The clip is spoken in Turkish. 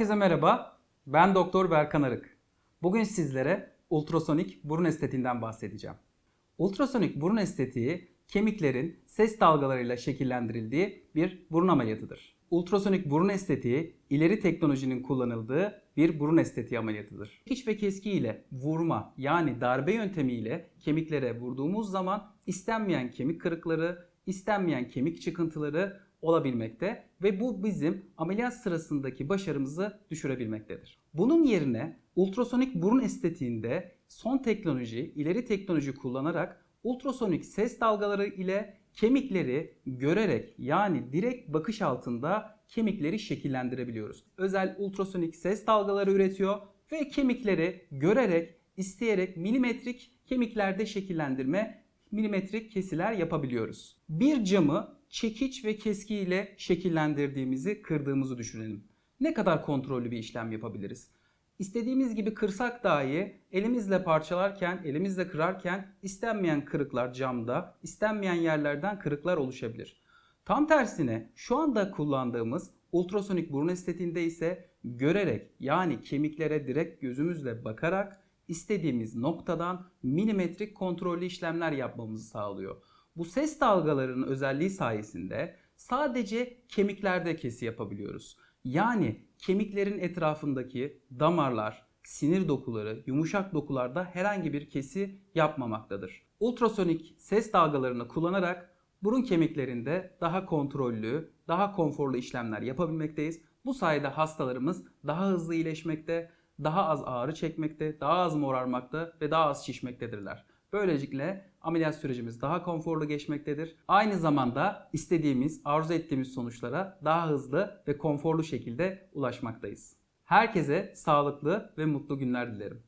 Herkese merhaba. Ben Doktor Berkan Arık. Bugün sizlere ultrasonik burun estetiğinden bahsedeceğim. Ultrasonik burun estetiği kemiklerin ses dalgalarıyla şekillendirildiği bir burun ameliyatıdır. Ultrasonik burun estetiği ileri teknolojinin kullanıldığı bir burun estetiği ameliyatıdır. Dikiş ve keski ile vurma yani darbe yöntemiyle kemiklere vurduğumuz zaman istenmeyen kemik kırıkları, istenmeyen kemik çıkıntıları olabilmekte ve bu bizim ameliyat sırasındaki başarımızı düşürebilmektedir. Bunun yerine ultrasonik burun estetiğinde son teknoloji, ileri teknoloji kullanarak ultrasonik ses dalgaları ile kemikleri görerek yani direkt bakış altında kemikleri şekillendirebiliyoruz. Özel ultrasonik ses dalgaları üretiyor ve kemikleri görerek, isteyerek milimetrik kemiklerde şekillendirme, milimetrik kesiler yapabiliyoruz. Bir camı çekiç ve keski ile şekillendirdiğimizi, kırdığımızı düşünelim. Ne kadar kontrollü bir işlem yapabiliriz? İstediğimiz gibi kırsak dahi elimizle parçalarken, elimizle kırarken istenmeyen kırıklar camda, istenmeyen yerlerden kırıklar oluşabilir. Tam tersine şu anda kullandığımız ultrasonik burun estetiğinde ise görerek yani kemiklere direkt gözümüzle bakarak istediğimiz noktadan milimetrik kontrollü işlemler yapmamızı sağlıyor. Bu ses dalgalarının özelliği sayesinde sadece kemiklerde kesi yapabiliyoruz. Yani kemiklerin etrafındaki damarlar, sinir dokuları, yumuşak dokularda herhangi bir kesi yapmamaktadır. Ultrasonik ses dalgalarını kullanarak burun kemiklerinde daha kontrollü, daha konforlu işlemler yapabilmekteyiz. Bu sayede hastalarımız daha hızlı iyileşmekte, daha az ağrı çekmekte, daha az morarmakta ve daha az şişmektedirler. Böylelikle ameliyat sürecimiz daha konforlu geçmektedir. Aynı zamanda istediğimiz, arzu ettiğimiz sonuçlara daha hızlı ve konforlu şekilde ulaşmaktayız. Herkese sağlıklı ve mutlu günler dilerim.